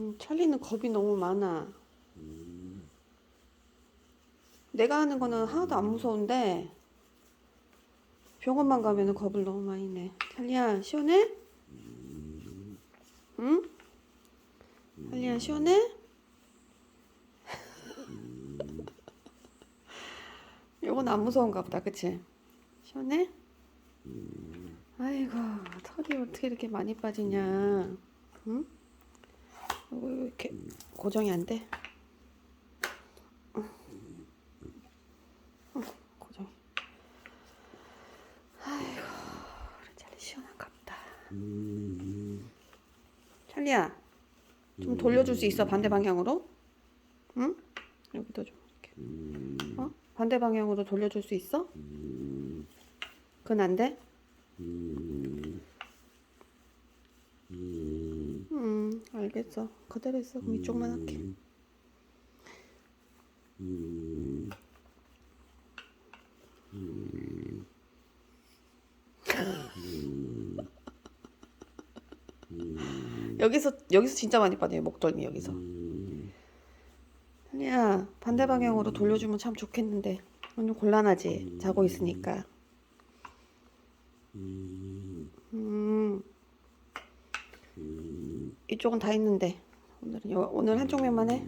음, 찰리는 겁이 너무 많아. 내가 하는 거는 하나도 안 무서운데 병원만 가면은 겁을 너무 많이 내. 찰리야 시원해? 응? 찰리야 시원해? 이건 안 무서운가 보다, 그치? 시원해? 아이고 털이 어떻게 이렇게 많이 빠지냐? 응? 왜 이렇게 고정이 안 돼? 응. 응, 고정이. 아이고, 우리 찰리 시원한가 보다. 찰리야, 좀 돌려줄 수 있어 반대 방향으로? 응? 여기도 좀 이렇게. 어? 반대 방향으로 돌려줄 수 있어? 그건 안 돼? 음, 알겠어. 그대로 있어. 그럼 이쪽만 할게. 여기서 여기서 진짜 많이 빠져요 목덜미 여기서. 아니야 반대 방향으로 돌려주면 참 좋겠는데 오늘 곤란하지 자고 있으니까. 음. 이쪽은 다 있는데 오늘은 요, 오늘 한쪽 면만 해.